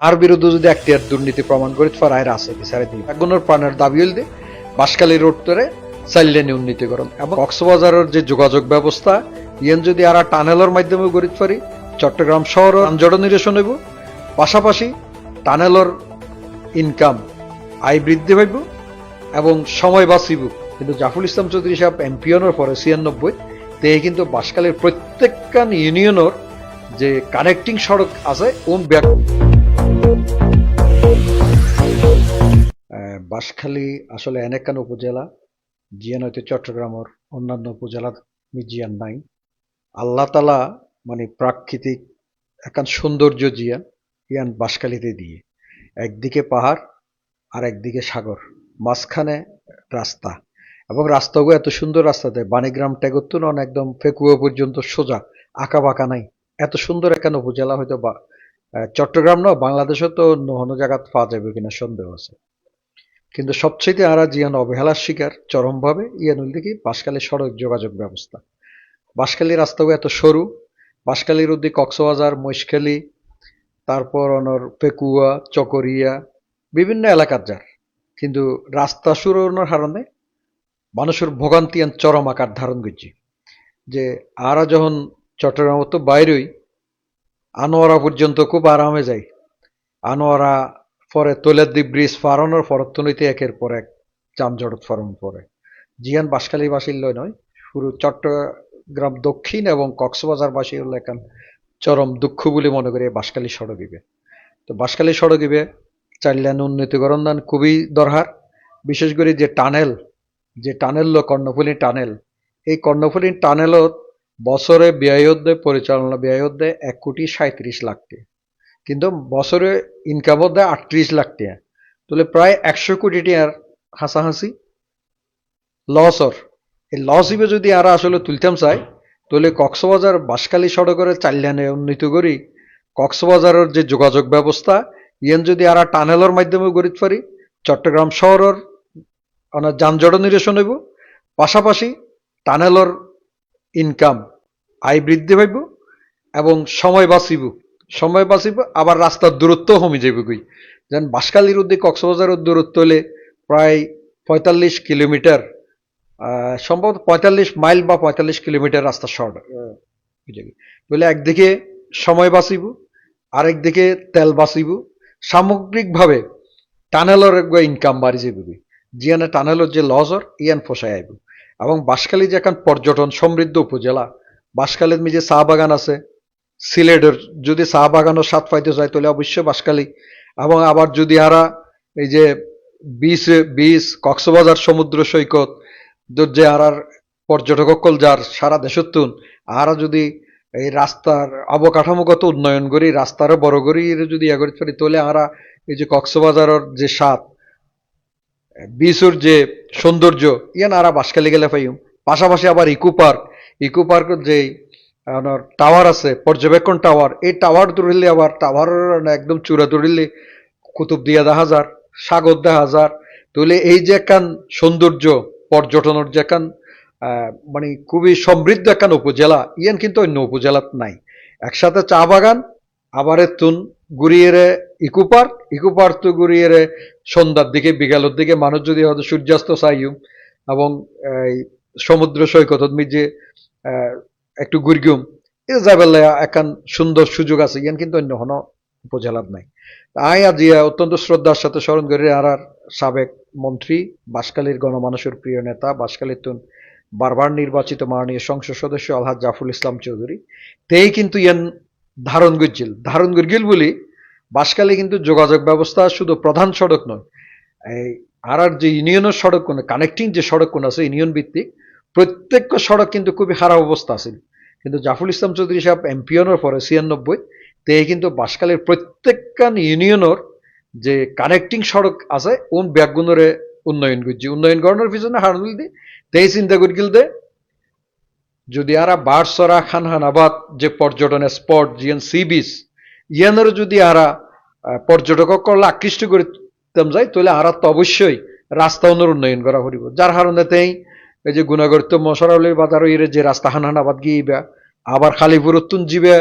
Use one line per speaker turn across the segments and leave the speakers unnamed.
আর বিরুদ্ধে যদি একটিয়ার দুর্নীতি প্রমাণ করে ফরায়ের আছে, বিচারে দিই একগুণের প্রাণের দাবি হইলে বাসকালী রোড ধরে চাইলেনি উন্নীতিকরণ এবং কক্সবাজারের যে যোগাযোগ ব্যবস্থা, ইয়েন যদি আর টানেলের মাধ্যমে গড়িত পারি, চট্টগ্রাম শহর যানজট নিরসন হইব। পাশাপাশি টানেলের ইনকাম আয় বৃদ্ধি পাইব এবং সময় বাঁচিব। কিন্তু জাফর ইসলাম চৌধুরী সাহেব এমপিয়নের পরে ছিয়ানব্বই তে কিন্তু বাসকালের প্রত্যেকখান ইউনিয়নের যে কানেক্টিং সড়ক আছে, ওম ব্যাক বাঁশখালী আসলে এনেকান উপজেলা জিয়ান হয়তো চট্টগ্রামের অন্যান্য উপজেলা জিয়ান নাই। আল্লাহ তালা মানে প্রাকৃতিক একান সৌন্দর্য জিয়ান ইয়ান বাঁশখালীতে দিয়ে। একদিকে পাহাড়, আর একদিকে সাগর, মাঝখানে রাস্তা। এবং রাস্তাগুলো এত সুন্দর রাস্তা দেয়, বাণীগ্রাম টেগত্তুন একদম ফেকুয়া পর্যন্ত সোজা আঁকা বাঁকা নাই। এত সুন্দর এখানে উপজেলা হয়তো বা চট্টগ্রাম না বাংলাদেশে তো নহন কোনো জায়গাত পাওয়া যাবে কিনা সন্দেহ আছে। কিন্তু সবচেয়ে আরা জিয়ান অবহেলার শিকার চরমভাবে ইয়ান হইল কি বাঁশখালী সড়ক যোগাযোগ ব্যবস্থা। বাঁশখালী রাস্তাও এত সরু বাঁশখালীর উদ্দিক কক্সবাজার মহিষখালী তারপর অনর পেকুয়া, চকরিয়া, বিভিন্ন এলাকার যার কিন্তু রাস্তা সুরনোর কারণে মানুষের ভোগান্তি আন চরম আকার ধারণ করছে। যে আরা যখন চট্টগ্রাম তো বাইরেই, আনোয়ারা পর্যন্ত খুব আরামে যায়। আনোয়ারা পরে তৈলাদ্দি ব্রিজ ফারানোর ফরত্তনীতি একের পর এক যানজট ফরম পরে জিয়ান বাসখালী বাসিল্য নয় শুরু চট্টগ্রাম দক্ষিণ এবং কক্সবাজারবাসী হল এখন চরম দুঃখ বলে মনে করি বাসখালী সড়ক ইবে তো বাসখালী সড়ক ইবে চাইলেন উন্নতিকরণ দান খুবই দরকার বিশেষ করে যে টানেল যে টানেল লো কর্ণফুলী টানেল, এই কর্ণফুলী টানেলত বছরে ব্যয়োদ্ধে পরিচালনা ব্যয়োদ্ধে এক কোটি সাঁত্রিশ লাখ টাকা কিন্তু বছরে ইনকামত দেয় আটত্রিশ লাখ টাকা তাহলে প্রায় একশো কোটি টাকার হাসাহাসি লসর এই লস হিসেবে যদি আর আসলে তুলতাম চাই, তাহলে কক্সবাজার বাঁশখালী সড়কের চাল্যানে উন্নীত করি, কক্সবাজারের যে যোগাযোগ ব্যবস্থা, ইয়েন যদি আর টানেলের মাধ্যমে গড়িত পারি, চট্টগ্রাম শহরের অনেক যানজট নিরসন হইব, পাশাপাশি টানেলের ইনকাম আয় বৃদ্ধি পাইব এবং সময় বাঁচিব। সময় বাঁচিব আবার রাস্তার দূরত্ব কমে যাবে কই। যেন বাঁশখালীর উদ্দিক কক্সবাজারের দূরত্ব হলে প্রায় পঁয়তাল্লিশ কিলোমিটার সম্ভবত পঁয়তাল্লিশ মাইল বা পঁয়তাল্লিশ কিলোমিটার রাস্তা শর্ট। বলে একদিকে সময় বাঁচিব আরেকদিকে তেল বাঁচিব। সামগ্রিকভাবে টানেলের ইনকাম বাড়ি যাবে জিয়ানে টানেলের যে লজর ইয়ান ফসাই আইব। এবং বাঁশখালী যে এখন পর্যটন সমৃদ্ধ উপজেলা বাঁশখালীর যে চা বাগান আছে সিলেটের যদি চা বাগানের স্বাদ পাইতে চায়, তাহলে অবশ্যই বাসকালি এবং আবার যদি আরা এই যে বিচ বিচ, কক্সবাজার, সমুদ্র সৈকত যে আর পর্যটকসকল যার সারা দেশতুন আরা যদি এই রাস্তার অবকাঠামোগত উন্নয়ন করি, রাস্তারও বড় করি যদি ইয়ে করতে পারি তাহলে আরা এই যে কক্সবাজারের যে স্বাদ, বিচুর যে সৌন্দর্য, ইয়ান আরা বাসকালি গেলে পাইম। পাশাপাশি আবার ইকো পার্ক। ইকো পার্কের যে আপনার টাওয়ার আছে, পর্যবেক্ষণ টাওয়ার এই টাওয়ার দৌড়িলে আবার টাওয়ারের একদম চূড়া দৌড়িলে কুতুব দিয়া দেখা যার সাগর দেখা যার তাহলে এই যে একখান সৌন্দর্য, পর্যটনের যে একখান মানে খুবই সমৃদ্ধ একখান উপজেলা, ইয়ান কিন্তু অন্য উপজেলাত নাই। একসাথে চা বাগান, আবার তুন ঘুরিয়ে ইকো পার্ক ইকো পার্ক তো ঘুরিয়ে সন্ধ্যার দিকে, বিকালের দিকে মানুষ যদি হয়তো সূর্যাস্ত চাইও এবং এই সমুদ্র সৈকত যে একটু গুরগুম। এটা যাবার একান সুন্দর সুযোগ আছে, ইয়ান কিন্তু অন্য কোনো উপজেলার নাই। আই আজি অত্যন্ত শ্রদ্ধার সাথে স্মরণ করি আর আর সাবেক মন্ত্রী বাসকালীর গণমানুষের প্রিয় নেতা বাসকালীর তুন বারবার নির্বাচিত মাননীয় সংসদ সদস্য আলহাজ জাফরুল ইসলাম চৌধুরী। তেই কিন্তু ইয়ান ধারণ গজ্জিল ধারণ গর্গিল বলি বাসকালী কিন্তু যোগাযোগ ব্যবস্থা শুধু প্রধান সড়ক নয়, এই আর আর যে ইউনিয়নের সড়ক কোন কানেক্টিং যে সড়ক কোন আছে, ইউনিয়ন ভিত্তিক, প্রত্যেক সড়ক কিন্তু খুবই খারাপ অবস্থা আছে কিন্তু জাফরুল ইসলাম চৌধুরী সাহেব এমপিয়নের পরে ছিয়ানব্বই তে কিন্তু বাসকালের প্রত্যেকখান ইউনিয়নের যে কানেক্টিং সড়ক আছে ওন ব্যাগগুণরে উন্নয়ন করছি। উন্নয়ন করানোর পিছনে হারদুল দি তেই চিন্তা করি গেল যদি আরা বারসরা খানহানাবাদ যে পর্যটনের স্পট জিয়ান সি বিচ ইয়ানের যদি আরা আহ, পর্যটক করলে আকৃষ্ট করতাম যায় তাহলে আরা তো অবশ্যই রাস্তা উন্নয়ন উন্নয়ন করা হরিব যার কারণে তেই এই যে গুণাগরিত মশারাউলির বাজার যে রাস্তা হানহানাবাদ গিয়ে আবার খালিপুর উত্তুন জিবে,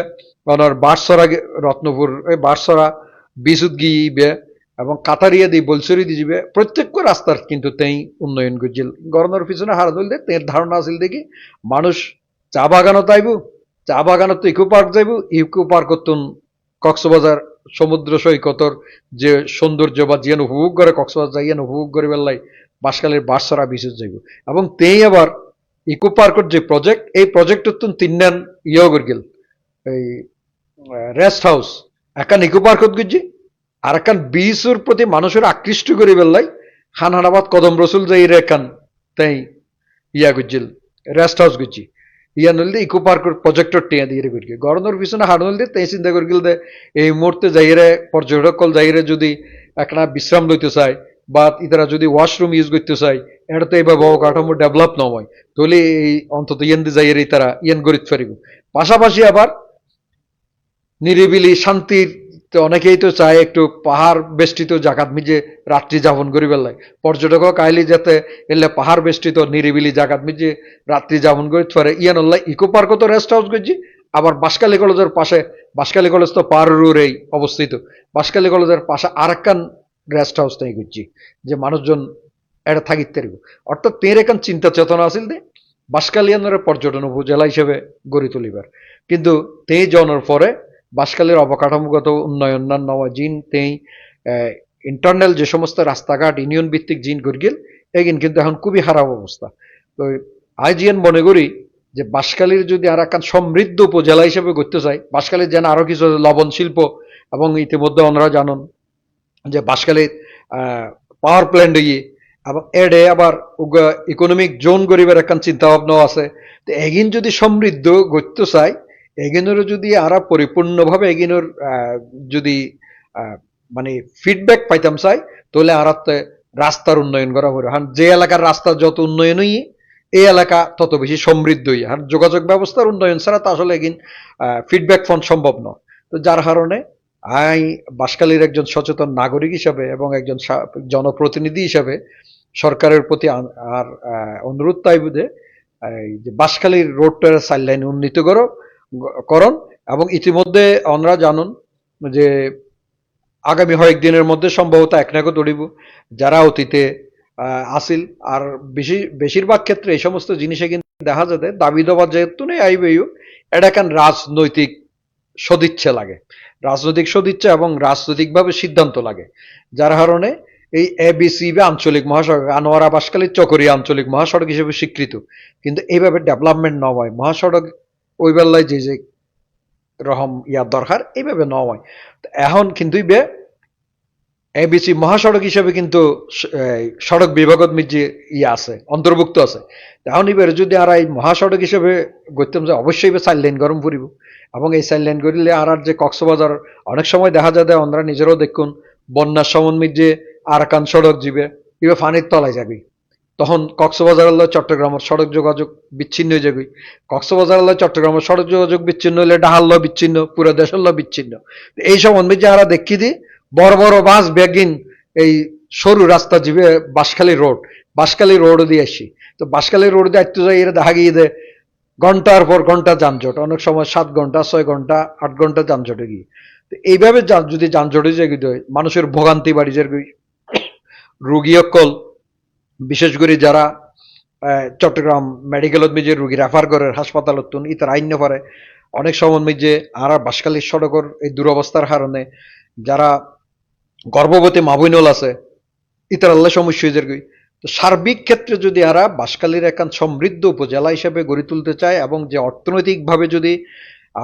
ওনার বারসরা রত্নপুর বারসরা বিশুদ গিয়ে এবং কাতারিয়া দিয়ে বলসরি দিয়ে যাবে প্রত্যেক রাস্তার কিন্তু তেই উন্নয়ন করছিল গরমের পিছনে হারা ধরলে তের ধারণা আছিল দেখি, মানুষ চা বাগানও তাইব, চা বাগানত তো ইকো পার্ক যাইব, ইকো পার্ক তুন কক্সবাজার, সমুদ্র সৈকতর যে সৌন্দর্য বা জিয়ান উপভোগ করে, কক্সবাজার যাইয়ান উপভোগ করে বেলায় বাসকালের বাসরা বিশুদ যাইব। এবং তেই আবার যে প্রজেক্ট এই তিন নান ইয়ে করে গেল। এই রেস্ট হাউস একান ইকো পার্কত গেছি, আর একান বিচের প্রতি মানুষের আকৃষ্ট করে খান হানাবাদ কদম রসুল যাই রে একান তাই ইয়া গুজিল রেস্ট হাউস গুজি ইয়া নলদি ইকো পার্কের প্রজেক্টর টিয়া দিয়ে করি গরমের পিছনে হাড় নলদি তাই চিন্তা করে গেল এই মুহূর্তে যাইরে, পর্যটক যাইরে যদি একটা বিশ্রাম লইতে চায়, বা ইতারা যদি ওয়াশরুম ইউজ করতে চায় এটা তো এবার অবকাঠামো ডেভেলপ নয় তাহলে এই অন্তত ইয়েন দিয়ে যাইরে তারা ইয়েন গরিত পারিব পাশাপাশি আবার নিরিবিলি শান্তির তো অনেকেই তো চায় একটু পাহাড় বেষ্টিত জাগাত মিজে রাত্রি যাপন করি বেলায় পর্যটক কাইলি যাতে এলে পাহাড় বেষ্টিত নিরিবিলি জাগাত মিজে রাত্রি যাপন করি পারে ইয়ান আল্লাহ ইকো পার্ক তো রেস্ট হাউস করছি আবার বাসকালী কলেজের পাশে বাসকালী কলেজ তো পারুরেই অবস্থিত বাসকালী কলেজের পাশে আরেকখান রেস্ট হাউস তাই করছি যে মানুষজন এটা থাকিতে অর্থাৎ তের এখান চিন্তা চেতনা আছিল দে বাসকালিয়ানের পর্যটন উপজেলা হিসেবে গড়ি তুলিবার। কিন্তু তে জনের পরে বাসকালের অবকাঠামোগত উন্নয়ন নওয়া জিন, তেই ইন্টারনাল যে সমস্ত রাস্তাঘাট, ইউনিয়ন ভিত্তিক জিন গড়গিল এগিন কিন্তু এখন খুবই খারাপ অবস্থা। তো আই জিয়ান মনে করি যে বাসকালীর যদি আর একখান সমৃদ্ধ উপজেলা হিসেবে গড়তে চাই বাসকালীর যেন আরও কিছু লবণ শিল্প এবং ইতিমধ্যে ওনারা জানেন যে বাসকালীর পাওয়ার প্ল্যান্ট এবং এডে আবার ইকোনমিক জোন গরিবের একখান চিন্তা ভাবনাও আছে। তো এগিন যদি সমৃদ্ধ করতে চাই এগিনোর যদি আরা পরিপূর্ণভাবে এগিনোর যদি মানে ফিডব্যাক পাইতাম চাই, তাহলে আরাতে রাস্তার উন্নয়ন করা হবে হান যে এলাকার রাস্তা যত উন্নয়নই, এই এলাকা তত বেশি সমৃদ্ধই। আর যোগাযোগ ব্যবস্থার উন্নয়ন ছাড়া তো আসলে এগিন ফিডব্যাক ফোন সম্ভব নয়। তো যার কারণে আই বাসকালীর একজন সচেতন নাগরিক হিসাবে এবং একজন জনপ্রতিনিধি হিসাবে সরকারের প্রতি আর অনুরোধ তাই বুঝে যে বাসখালীর রোডটার সাইড লাইন উন্নীত করো, করণ এবং ইতিমধ্যে আমরা জানুন যে আগামী কয়েক দিনের মধ্যে সম্ভবত এক নাকো তড়িব যারা অতীতে আসিল। আর বেশি, বেশিরভাগ ক্ষেত্রে এই সমস্ত জিনিসে কিন্তু দেখা যাবে দাবি দেওয়া যেহেতু নেই আইবেইও এটা কেন রাজনৈতিক সদিচ্ছা লাগে? রাজনৈতিক সদিচ্ছা এবং রাজনৈতিকভাবে সিদ্ধান্ত লাগে। যার কারণে এই এবিসি বা আঞ্চলিক মহাসড়ক, আনোয়ারা বাসকালী চকরিয়া আঞ্চলিক মহাসড়ক হিসেবে স্বীকৃত। কিন্তু এইভাবে ডেভেলপমেন্ট নয় মহাসড়ক ওই বেলায় যে যে রহম ইয়ার দরকার, এইভাবে নয় এখন কিন্তু বে এবিসি মহাসড়ক হিসেবে কিন্তু সড়ক বিভাগত যে ইয়ে আছে, অন্তর্ভুক্ত আছে এখন এবার যদি আর এই মহাসড়ক হিসেবে করতাম যে অবশ্যই চার লাইন গরম ফুরিব। এবং এই চার লাইন করিলে আর আর যে কক্সবাজার, অনেক সময় দেখা যায় আমরা নিজেরাও দেখুন, বন্যার সমন্বিত যে আরাকান সড়ক যাবে এবার ফানির তলায় যাবি। তখন কক্সবাজার আল্লাহ চট্টগ্রামের সড়ক যোগাযোগ বিচ্ছিন্ন হয়ে যাবে। কক্সবাজার আল্লাহ চট্টগ্রামের সড়ক যোগাযোগ বিচ্ছিন্ন হলে ডাহাল্ল বিচ্ছিন্ন, পুরো দেশাল্ল বিচ্ছিন্ন। এই সম্বন্ধে যারা দেখি দি বড় বড় বাস ব্যাগিন এই সরু রাস্তা যাবে বাঁশখালী রোড বাঁশখালী রোড দিয়ে আসি। তো বাঁশখালী রোড দিয়ে একটু যাই, এরা দেখা গিয়ে দে ঘণ্টার পর ঘণ্টা যানজট, অনেক সময় সাত ঘণ্টা, ছয় ঘণ্টা, আট ঘণ্টা যানজটে গিয়ে। তো এইভাবে যদি যানজটে যায় মানুষের ভোগান্তি বাড়ি যায় রুগী অকল বিশেষ করে যারা চট্টগ্রাম মেডিকেলত মিজে রুগী রেফার করে হাসপাতালত ইতার আইন পারে, অনেক সময় মিজে আর বাসকালী সড়কর এই দুরবস্থার কারণে যারা গর্ভবতী মাবুইনল আছে, ইতার আল্লাহ সমস্যা হয়ে যায় তো সার্বিক ক্ষেত্রে যদি আরা বাসকালীর একান সমৃদ্ধ উপজেলা হিসেবে গড়ে তুলতে চায় এবং যে অর্থনৈতিকভাবে যদি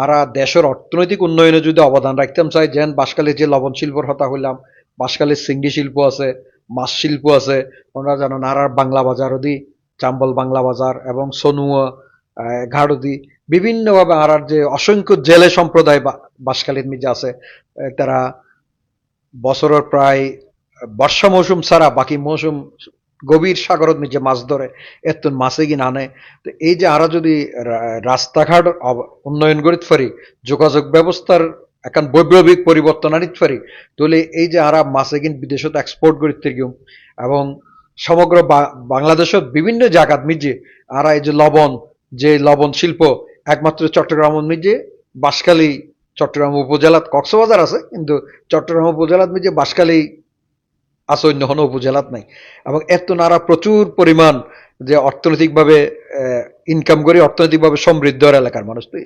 আরা দেশের অর্থনৈতিক উন্নয়নে যদি অবদান রাখতাম চাই যেন বাসকালীর যে লবণ শিল্পর হতা হইলাম, বাসকালীর সিঙ্গি শিল্প আছে মাছ শিল্প আছে, ওনারা জানেন আর বাংলা বাজার দি চাম্বল বাংলা বাজার এবং সনুয়া ঘাড়দি বিভিন্নভাবে আর যে অসংখ্য জেলে সম্প্রদায় বাসকালীর মিজে আছে তারা বছরের প্রায় বর্ষা মৌসুম ছাড়া বাকি মৌসুম গভীর সাগরত নিচে মাছ ধরে এত মাছে কিনা আনে। তো এই যে আরা যদি রাস্তাঘাট উন্নয়ন করিতে পারি, যোগাযোগ ব্যবস্থার এখন বৈপ্লবিক পরিবর্তন আনিতে পারি তাহলে এই যে আরা মাছে কিন বিদেশত এক্সপোর্ট করিতে গিয়ে এবং সমগ্র বাংলাদেশত বিভিন্ন জায়গাত মিজে আরা এই যে লবণ যে লবণ শিল্প, একমাত্র চট্টগ্রাম মিজে, বাঁশখালী চট্টগ্রাম উপজেলাত কক্সবাজার আছে, কিন্তু চট্টগ্রাম উপজেলাত যে বাঁশখালী আছে, অন্য কোনো উপজেলাত নাই। এবং এত নারা প্রচুর পরিমাণ যে অর্থনৈতিকভাবে ইনকাম করে অর্থনৈতিকভাবে সমৃদ্ধ এলাকার মানুষ। তো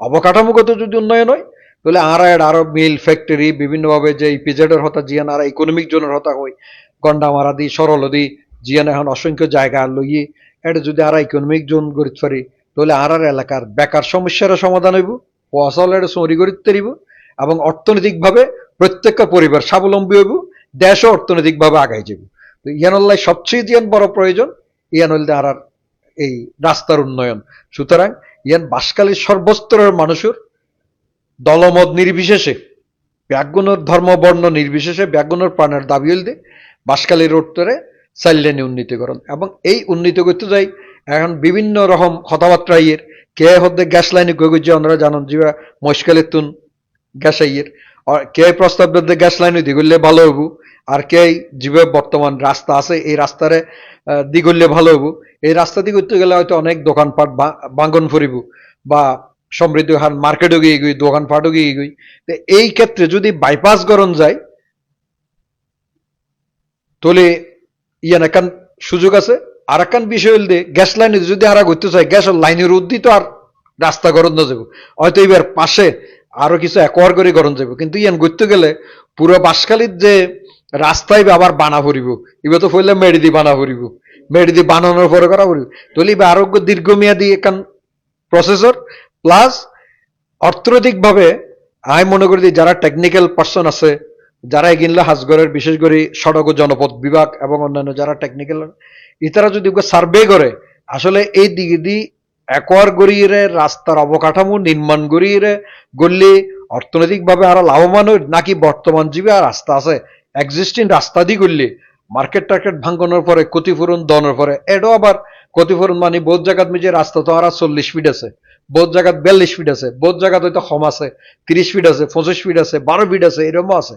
অবকাঠামোগত যদি উন্নয়ন হয় তাহলে এর আরও মিল ফ্যাক্টরি বিভিন্নভাবে যে ইপিজেডের হতা জিয়ান আর ইকোনমিক জোনের হতা হয় গন্ডামারা দি সরল দি জিয়ান এখন অসংখ্য জায়গা লইয়ে, এটা যদি আর ইকোনমিক জোন গড়িত পারি, তাহলে আর এলাকার বেকার সমস্যারও সমাধান হইব ফসল এটা সরি গড়িত পারিব, এবং অর্থনৈতিকভাবে প্রত্যেকটা পরিবার স্বাবলম্বী হইব, দেশও অর্থনৈতিকভাবে আগাই যাব তো ইয়ানল্লাই সবচেয়ে জিয়ান বড় প্রয়োজন, ইয়ান হইলে আর এই রাস্তার উন্নয়ন। সুতরাং ইয়ান বাসকালীর সর্বস্তরের মানুষের দলমত নির্বিশেষে ব্যাগুণর ধর্ম, বর্ণ নির্বিশেষে ব্যাগুণর প্রাণের দাবি হইলে বাসকালী রোডতরে চাইলেনি উন্নীতকরণ। এবং এই উন্নীত করতে যাই, এখন বিভিন্ন রকম কথাবার্তা ইয়ের কে হদ্দে গ্যাস লাইনে গগুজি ওনারা জানান যে মস্কালের তুন গ্যাস আইয়ের। আর কে প্রস্তাব দিতে গ্যাস লাইনে দিগুললে ভালো হবু। আর কে জীবে বর্তমান রাস্তা আছে, এই রাস্তারে দিগুললে ভালো হবু। এই রাস্তা দিয়ে করতে গেলে হয়তো অনেক দোকানপাট বা- ভাঙ্গন ফুরিব বা সমৃদ্ধ হার মার্কেটও গিয়ে গই দোকানপাটও গিয়ে গই এই ক্ষেত্রে যদি বাইপাস করণ যায়, তাহলে ইয়ান একান সুযোগ আছে। আর একান বিষয় হইল যে গ্যাস লাইনে যদি আর করতে চাই গ্যাসের লাইনের উদ্দিত আর রাস্তা গরম না যাব। হয়তো এবার পাশে আরও কিছু একোয়ার করে গরম যাব। কিন্তু ইয়ান করতে গেলে পুরো বাসখালীর যে রাস্তায় আবার বানা ফুরিব এবার তো ফইলে মেডি দি বানা ফুরিব মেডি দি বানানোর পরে করা ফুরিব তাহলে এবার আরোগ্য দীর্ঘমেয়াদী একান প্রসেসর প্লাস অর্থনৈতিকভাবে আমি মনে করি যে যারা টেকনিক্যাল পার্সন আছে, যারা এগিনলে হাজগরের বিশেষ করে সড়ক ও জনপথ বিভাগ এবং অন্যান্য যারা টেকনিক্যাল ইতারা যদি সার্ভে করে, আসলে এই দিকে দি একর গড়িয়ে রাস্তার অবকাঠামো, নির্মাণ গড়িয়ে গড়লে অর্থনৈতিকভাবে আরও লাভবান হয়, নাকি বর্তমান জীবে রাস্তা আছে এক্সিস্টিং রাস্তা দিয়ে করলে মার্কেট টার্কেট ভাঙ্গনের পরে ক্ষতিপূরণ দনের পরে, এটাও আবার ক্ষতিপূরণ মানে বহুত জায়গাত মিজে রাস্তা তো আর চল্লিশ ফিট আছে বহুত জায়গাত বিয়াল্লিশ ফিট আছে, বহুত জায়গাত হয়তো কম আছে তিরিশ ফিট আছে, পঁচিশ ফিট আছে বারো ফিট আছে এরকমও আছে।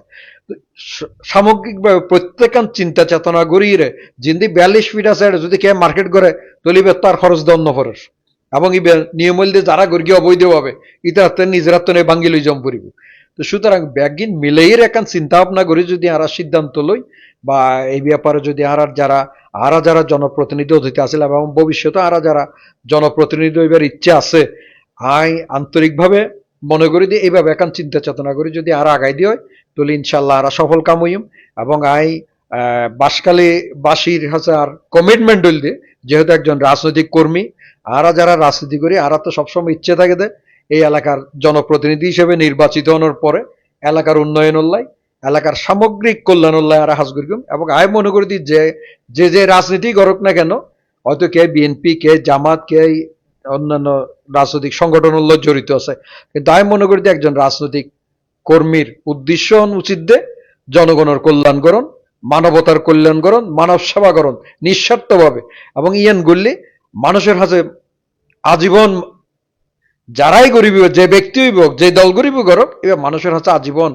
সামগ্রিকভাবে প্রত্যেকান চিন্তা চেতনা গড়িয়ে জিন্দি বিয়াল্লিশ ফিট আছে যদি কে মার্কেট করে তলিবে তার খরচ দন্য খরচ এবং ইবে নিয়মল দিয়ে যারা গর্গীয় অবৈধভাবে ইতা হাতে নিজের হাতে ভাঙ্গি লই জম পড়িব তো সুতরাং ব্যাগিন মিলেই একান চিন্তা ভাবনা করে যদি আরা সিদ্ধান্ত লই বা এই ব্যাপারে যদি আরা যারা আরা যারা জনপ্রতিনিধি অতিথি আসলে এবং ভবিষ্যতে আরা যারা জনপ্রতিনিধি হইবার ইচ্ছা আছে, আই আন্তরিকভাবে মনে করি যে এইভাবে একান চিন্তা চেতনা করি, যদি আর আগাই দিয়ে হয় তাহলে ইনশাল্লাহ আরা সফল কাম হইম। এবং আই বাসকালী বাসীর হাতে আর কমিটমেন্ট হইল দিয়ে যেহেতু একজন রাজনৈতিক কর্মী, আরা যারা রাজনীতি করি, আরা তো সবসময় ইচ্ছে থাকে যে, এই এলাকার জনপ্রতিনিধি হিসেবে নির্বাচিত হওয়ার পরে এলাকার উন্নয়ন উল্লাই এলাকার সামগ্রিক কল্যাণ উল্লাই আর হাজ করিম এবং আমি মনে করি যে যে যে রাজনীতি করুক না কেন, হয়তো কে বিএনপি কে জামাত, কে অন্যান্য রাজনৈতিক সংগঠন উল্লেখ জড়িত আছে। কিন্তু আমি মনে করি একজন রাজনৈতিক কর্মীর উদ্দেশ্য উচিত যে জনগণের কল্যাণ করণ মানবতার কল্যাণ করণ মানব সেবা করণ নিঃস্বার্থভাবে। এবং ইয়ান গুল্লি, মানুষের হাতে আজীবন যারাই গরিব যে ব্যক্তি হইব যে দল গরিব করক এবার মানুষের হাতে আজীবন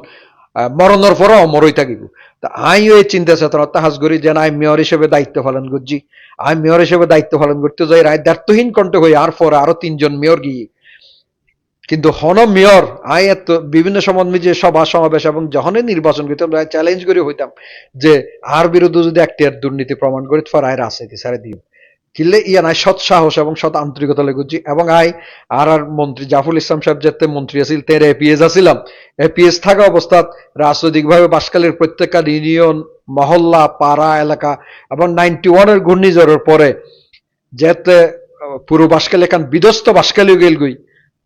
মরণের পরও অমরই থাকিব। তা আই এই চিন্তা চেতনা তাহাজ করি যে না, আমি মেয়র হিসেবে দায়িত্ব পালন করছি আমি মেয়র হিসেবে দায়িত্ব পালন করতে যাই রায় দায়িত্বহীন কণ্ঠ হই আর পরে আরও তিনজন মেয়র গিয়ে। কিন্তু হন মেয়র আই এত বিভিন্ন সময় যে সভা সমাবেশ এবং যখনই নির্বাচন করতাম চ্যালেঞ্জ করে হইতাম যে আর বিরুদ্ধে যদি একটি দুর্নীতি প্রমাণ করে আয় রাজনীতি ছেড়ে দিও কিনলে ইয়া নাই, সৎ সাহস এবং সৎ আন্তরিকতা লেগুছি এবং আই আর আর মন্ত্রী জাফর ইসলাম সাহেব যেতে মন্ত্রী আছিল, তের এপিএস আছিলাম। এপিএস থাকা অবস্থাত রাজনৈতিকভাবে বাসকালের প্রত্যেকটা ইউনিয়ন মহল্লা, পাড়া, এলাকা এবং নাইনটি ওয়ানের ঘূর্ণিঝড়ের পরে যেতে পুরো বাসকালে এখান বিধ্বস্ত বাসকালীও গেল গই।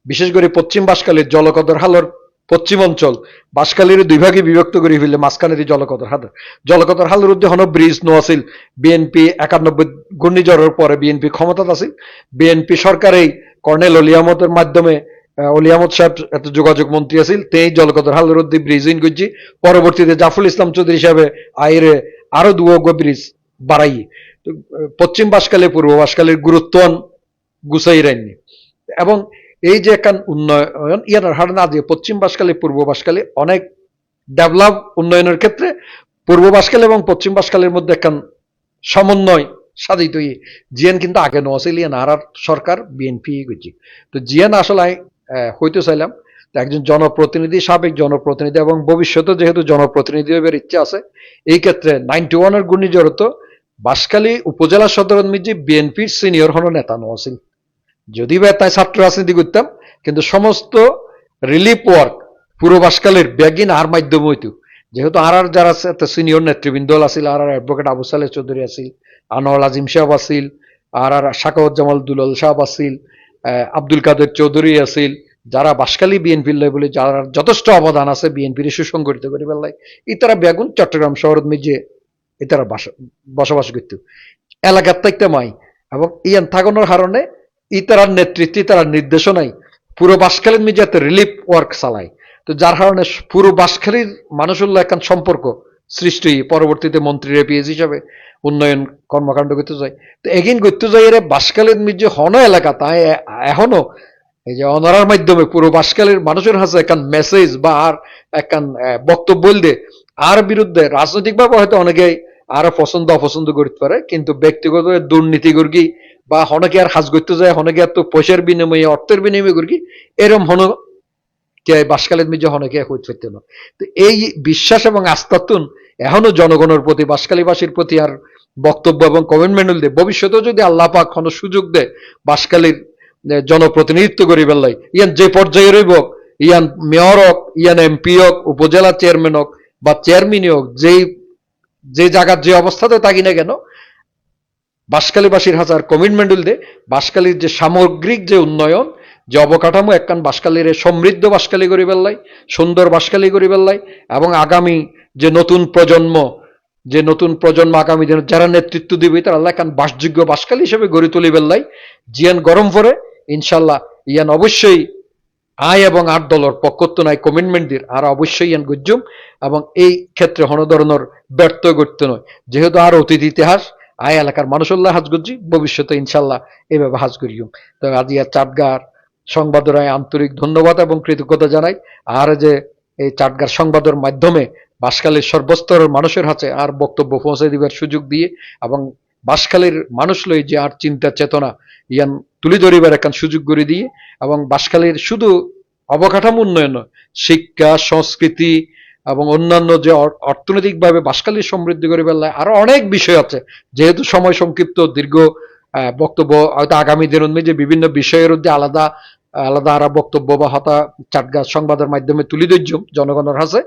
বিশেষ করে পশ্চিম বাসকালীর জলকদর হালর পশ্চিম অঞ্চল বাসকালীর দুই ভাগে বিভক্ত করে ফেললে মাঝখানে দিয়ে জলকদর হাল জলকদর হালের উদ্দে হন ব্রিজ নো আছিল। বিএনপি একানব্বই ঘূর্ণিঝড়ের পরে বিএনপি ক্ষমতাত আছিল। বিএনপি সরকারেই কর্নেল অলিয়ামতের মাধ্যমে অলিয়ামত সাহেব এত যোগাযোগ মন্ত্রী আছিল, তেই জলকদর হালের উদ্দে ব্রিজ ইন করছি। পরবর্তীতে জাফর ইসলাম চৌধুরী হিসাবে আইরে আরও দুয়োগ্য ব্রিজ বাড়াই। পশ্চিম বাসকালে পূর্ব বাসকালের গুরুত্ব গুছাই রাখনি এবং এই যে একখান উন্নয়ন, ইয়ার হার না দিয়ে পশ্চিম বাসকালে, পূর্ব বাসকালে অনেক ডেভেলপ উন্নয়নের ক্ষেত্রে পূর্ব বাসকাল এবং পশ্চিম বাসকালের মধ্যে একখান সমন্বয় সাধিত জিয়ান কিন্তু আগে নছিল ইয়ান আর সরকার, বিএনপি গেছি। তো জিয়ান আসলে হইতে চাইলাম একজন জনপ্রতিনিধি, সাবেক জনপ্রতিনিধি এবং ভবিষ্যতে যেহেতু জনপ্রতিনিধি হবার ইচ্ছা আছে, এই ক্ষেত্রে নাইনটি ওয়ানের ঘূর্ণিঝড় তো বাঁশখালী উপজেলা সদর মিজি বিএনপির সিনিয়র হন নেতা নছিল যদি বা তাই ছাত্র রাজনীতি করতাম, কিন্তু সমস্ত রিলিফ ওয়ার্ক পুরো বাসকালের ব্যাগিন আর মাধ্যম হইতো। যেহেতু আর আর যারা সিনিয়র নেতৃবৃন্দ আছিল, আর আর অ্যাডভোকেট আবু সালেহ চৌধুরী আছিল, আনোয়ার আজিম সাহেব আছিল, আর আর শাকাউত জামাল দুলাল সাহেব আছিল আব্দুল কাদের চৌধুরী আছিল, যারা বাসকালী বিএনপির বলে যারা যথেষ্ট অবদান আছে বিএনপির সুসংগঠিত করে পেলাই ইতারা বেগুন চট্টগ্রাম শহর মিজে ইতারা বাস- বসবাস করত। এলাকার থাকতে মাই, এবং ইয়ান থাকানোর কারণে ইতারার নেতৃত্বে তারা নির্দেশনায় পুরো বাসখালীর মিজাতে রিলিফ ওয়ার্ক চালায়। তো যার কারণে পুরো বাসখালীর মানুষুল্লাহ একখান সম্পর্ক সৃষ্টি পরবর্তীতে মন্ত্রীর এপিএস হিসাবে উন্নয়ন কর্মকাণ্ড করতে যায়। তো এগিন করতে যাই এর বাসখালীর মির্জে হন এলাকা, তাই এখনও এই যে অনারার মাধ্যমে পুরো বাসখালীর মানুষের কাছে একখান মেসেজ বা আর একখান বক্তব্য বলতে আর বিরুদ্ধে রাজনৈতিকভাবে হয়তো অনেকেই আরও পছন্দ অপছন্দ করতে পারে, কিন্তু ব্যক্তিগত দুর্নীতি করি বা হনকে আর হাজ করতে যায়, হনকে আর তো পয়সার বিনিময়ে, অর্থের বিনিময়ে করি এরম হন বাসকালের মিজে হনকে হইতে পারত না। তো এই বিশ্বাস এবং আস্থাতুন এখনও জনগণের প্রতি, বাসকালীবাসীর প্রতি আর বক্তব্য এবং কমেন্টমেন্ট দিয়ে ভবিষ্যতেও যদি আল্লাহ পাক কোন সুযোগ দেয়, বাসকালীর জনপ্রতিনিধিত্ব করি বেলাই ইয়ান যে পর্যায়ে রইব, ইয়ান মেয়র হোক, ইয়ান এমপি হোক, উপজেলা চেয়ারম্যান হোক বা চেয়ারম্যান হোক, যেই, যে জায়গার যে অবস্থাতে থাকি না কেন বাসকালীবাসীর হাজার কমিটমেন্ট দে বাসকালীর যে সামগ্রিক যে উন্নয়ন, যে অবকাঠামো একখান বাসকালীর সমৃদ্ধ বাসকালী করি বেল্লাই সুন্দর বাসকালী করি বেল্লাই এবং আগামী যে নতুন প্রজন্ম, যে নতুন প্রজন্ম আগামী দিনে যারা নেতৃত্ব দিবে, তারা আল্লাহ একখান বাসযোগ্য বাসকালী হিসেবে গড়ে তুলি জিয়ান গরম পরে ইনশাল্লাহ ইয়ান অবশ্যই আয় এবং আট দলর পক্ষত্ব নাই কমিটমেন্ট দিয়ে আর অবশ্যই ইয়ান গুজ্জুম, এবং এই ক্ষেত্রে হন ধরনের ব্যর্থ করতে নয়। যেহেতু আর অতীত ইতিহাস আয় এলাকার মানুষল্লাহ হাজ করছি ভবিষ্যতে ইনশাল্লাহ এভাবে হাজ করিও তো আজিয়া চাটগার সংবাদের আন্তরিক ধন্যবাদ এবং কৃতজ্ঞতা জানাই। আর যে এই চাটগার সংবাদের মাধ্যমে বাসকালীর সর্বস্তরের মানুষের হাতে আর বক্তব্য পৌঁছে দিবার সুযোগ দিয়ে এবং বাসখালীর মানুষ লই যে আর চিন্তা চেতনা ইয়ান তুলে ধরিবার একখান সুযোগ করে দিয়ে এবং বাসখালীর শুধু অবকাঠামো উন্নয়ন নয়, শিক্ষা সংস্কৃতি এবং অন্যান্য যে অর- অর্থনৈতিকভাবে বাসখালীর সমৃদ্ধি করে বেলায় আরও অনেক বিষয় আছে। যেহেতু সময় সংক্ষিপ্ত, দীর্ঘ বক্তব্য, হয়তো আগামী দিনের যে বিভিন্ন বিষয়ের মধ্যে আলাদা আলাদা আরা বক্তব্য বা হতা চাটগা সংবাদের মাধ্যমে তুলি ধরছুম জনগণের হাতে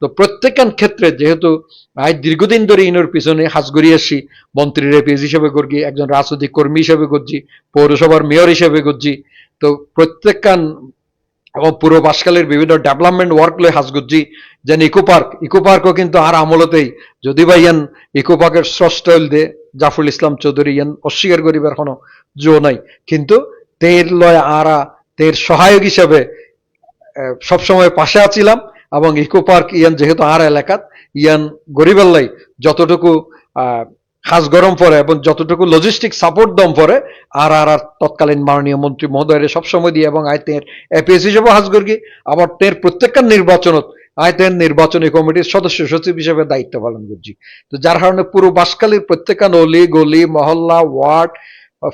তো প্রত্যেকখান ক্ষেত্রে যেহেতু আজ দীর্ঘদিন ধরে ইনোর পিছনে হাজ আসছি, মন্ত্রীর এপিএস হিসেবে করছি, একজন রাজনৈতিক কর্মী হিসেবে করছি, পৌরসভার মেয়র হিসেবে করছি, তো প্রত্যেকখান এবং পুরো বাসকালের বিভিন্ন ডেভেলপমেন্ট ওয়ার্ক লই হাজ করছি যেন ইকো পার্ক, ইকো পার্কও কিন্তু আর আমলতেই। যদি বা ইয়ান ইকো পার্কের স্রষ্ট দে, জাফরুল ইসলাম চৌধুরী, ইয়ান অস্বীকার করিবার কোনো জো নাই। কিন্তু তের লয় আরা, তের সহায়ক হিসাবে সবসময় পাশে আছিলাম এবং ইকো পার্ক ইয়ান যেহেতু আর এলাকাত, ইয়ান গরিবেল্লাই যতটুকু খাস গরম পড়ে এবং যতটুকু লজিস্টিক সাপোর্ট দম পড়ে আর আর আর তৎকালীন মাননীয় মন্ত্রী মহোদয়ের সবসময় দিয়ে এবং আয় তের এপিএস হিসেবে করি আবার তের প্রত্যেকটা নির্বাচনত আয় নির্বাচনী কমিটির সদস্য সচিব হিসেবে দায়িত্ব পালন করছি। তো যার কারণে পুরো বাসকালীর প্রত্যেকটা অলি গলি, মহল্লা, ওয়ার্ড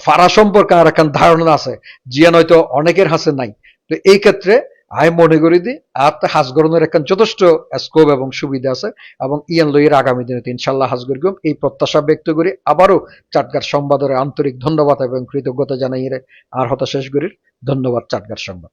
ফাড়া সম্পর্কে আর একখান ধারণা আছে জিয়ান হয়তো অনেকের হাসে নাই। তো এই ক্ষেত্রে আমি মনে করি দি আর হাজ গরমের একখান যথেষ্ট স্কোপ এবং সুবিধা আছে এবং ইয়ান লইয়ের আগামী দিনে ইনশাল্লাহ হাজ গম এই প্রত্যাশা ব্যক্ত করি। আবারও চাটগার সংবাদের আন্তরিক ধন্যবাদ এবং কৃতজ্ঞতা জানাই আর হতা শেষ ধন্যবাদ চাটগার সংবাদ।